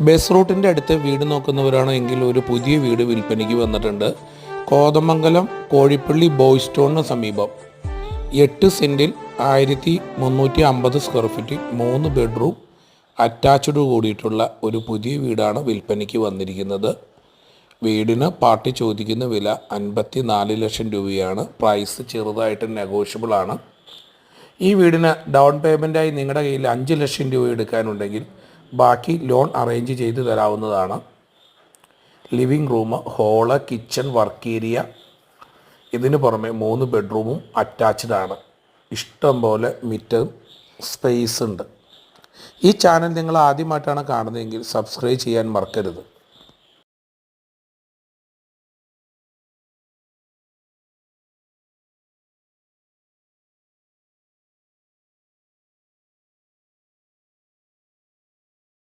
Bus റൂട്ടിന്റെ അടുത്ത് വീട് നോക്കുന്നവരാണെങ്കിൽ ഒരു പുതിയ വീട് വിൽപ്പനയ്ക്ക് വന്നിട്ടുണ്ട്. കോതമംഗലം കോഴിപ്പള്ളി ബോയ്സ് സ്റ്റോണിന് സമീപം. എട്ട് സെന്റിൽ ആയിരത്തി മുന്നൂറ്റി അമ്പത് സ്ക്വയർ ഫീറ്റിൽ മൂന്ന് ബെഡ്റൂം അറ്റാച്ച്ഡ് കൂടിയിട്ടുള്ള ഒരു പുതിയ വീടാണ് വിൽപ്പനയ്ക്ക് വന്നിരിക്കുന്നത്. വീടിന് പാർട്ടി ചോദിക്കുന്ന വില അൻപത്തി നാല് ലക്ഷം രൂപയാണ്. പ്രൈസ് ചെറുതായിട്ട് നെഗോഷ്യബിൾ ആണ്. ഈ വീടിന് ഡൗൺ പേയ്മെന്റായി നിങ്ങളുടെ കയ്യിൽ അഞ്ച് ലക്ഷം രൂപ എടുക്കാനുണ്ടെങ്കിൽ ബാക്കി ലോൺ അറേഞ്ച് ചെയ്ത് തരാവുന്നതാണ്. Living room hall kitchen work area. ഇതിന് പുറമെ മൂന്ന് ബെഡ്റൂമും അറ്റാച്ച്ഡ് ആണ്. ഇഷ്ടം പോലെ മിറ്റം സ്പേസ് ഉണ്ട്. ഈ ചാനൽ നിങ്ങൾ ആദ്യമായിട്ടാണ് കാണുന്നതെങ്കിൽ സബ്സ്ക്രൈബ് ചെയ്യാൻ മറക്കരുത്.